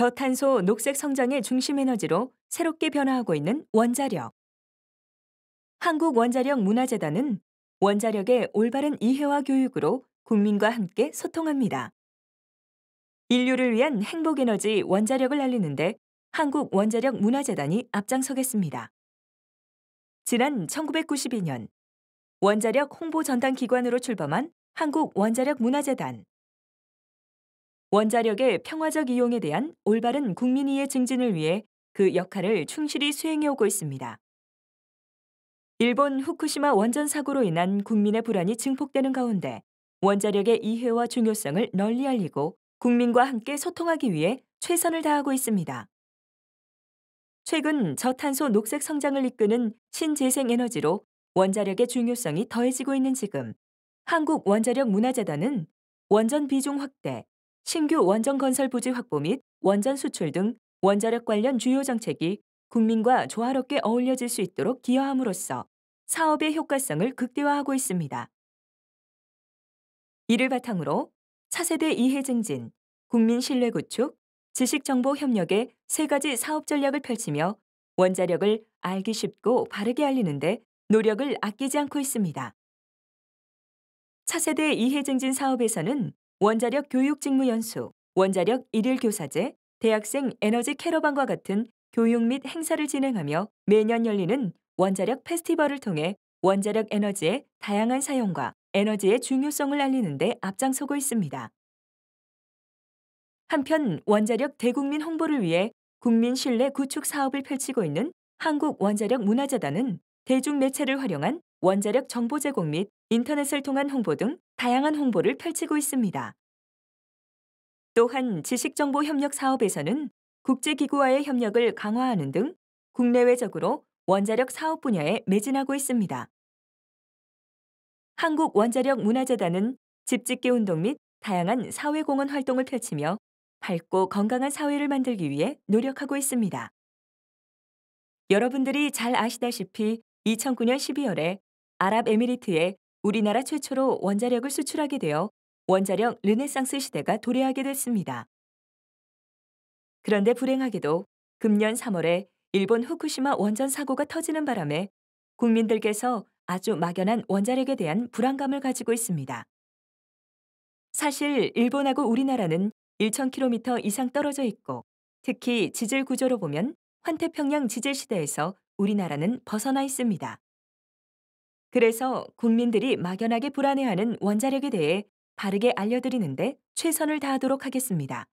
저탄소 녹색 성장의 중심 에너지로 새롭게 변화하고 있는 원자력. 한국 원자력 문화재단은 원자력의 올바른 이해와 교육으로 국민과 함께 소통합니다. 인류를 위한 행복 에너지 원자력을 알리는데 한국 원자력 문화재단이 앞장서겠습니다. 지난 1992년 원자력 홍보 전담 기관으로 출범한 한국 원자력 문화재단. 원자력의 평화적 이용에 대한 올바른 국민이해 증진을 위해 그 역할을 충실히 수행해 오고 있습니다. 일본 후쿠시마 원전 사고로 인한 국민의 불안이 증폭되는 가운데 원자력의 이해와 중요성을 널리 알리고 국민과 함께 소통하기 위해 최선을 다하고 있습니다. 최근 저탄소 녹색 성장을 이끄는 신재생 에너지로 원자력의 중요성이 더해지고 있는 지금 한국 원자력 문화재단은 원전 비중 확대, 신규 원전 건설 부지 확보 및 원전 수출 등 원자력 관련 주요 정책이 국민과 조화롭게 어울려질 수 있도록 기여함으로써 사업의 효과성을 극대화하고 있습니다. 이를 바탕으로 차세대 이해 증진, 국민 신뢰 구축, 지식 정보 협력의 세 가지 사업 전략을 펼치며 원자력을 알기 쉽고 바르게 알리는데 노력을 아끼지 않고 있습니다. 차세대 이해 증진 사업에서는 원자력 교육 직무 연수, 원자력 일일 교사제, 대학생 에너지 캐러반과 같은 교육 및 행사를 진행하며 매년 열리는 원자력 페스티벌을 통해 원자력 에너지의 다양한 사용과 에너지의 중요성을 알리는 데 앞장서고 있습니다. 한편 원자력 대국민 홍보를 위해 국민 신뢰 구축 사업을 펼치고 있는 한국원자력 문화재단은 대중매체를 활용한 원자력 정보 제공 및 인터넷을 통한 홍보 등 다양한 홍보를 펼치고 있습니다. 또한 지식정보 협력 사업에서는 국제기구와의 협력을 강화하는 등 국내외적으로 원자력 사업 분야에 매진하고 있습니다. 한국원자력 문화재단은 집짓기 운동 및 다양한 사회공헌 활동을 펼치며 밝고 건강한 사회를 만들기 위해 노력하고 있습니다. 여러분들이 잘 아시다시피 2009년 12월에 아랍에미리트에 우리나라 최초로 원자력을 수출하게 되어 원자력 르네상스 시대가 도래하게 됐습니다. 그런데 불행하게도 금년 3월에 일본 후쿠시마 원전 사고가 터지는 바람에 국민들께서 아주 막연한 원자력에 대한 불안감을 가지고 있습니다. 사실 일본하고 우리나라는 1,000km 이상 떨어져 있고 특히 지질 구조로 보면 환태평양 지질 시대에서 우리나라는 벗어나 있습니다. 그래서 국민들이 막연하게 불안해하는 원자력에 대해 바르게 알려드리는데 최선을 다하도록 하겠습니다.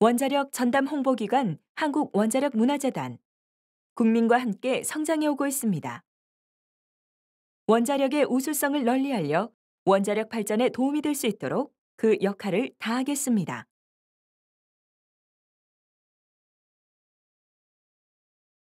원자력 전담 홍보기관 한국원자력 문화재단 국민과 함께 성장해 오고 있습니다. 원자력의 우수성을 널리 알려 원자력 발전에 도움이 될 수 있도록 그 역할을 다하겠습니다.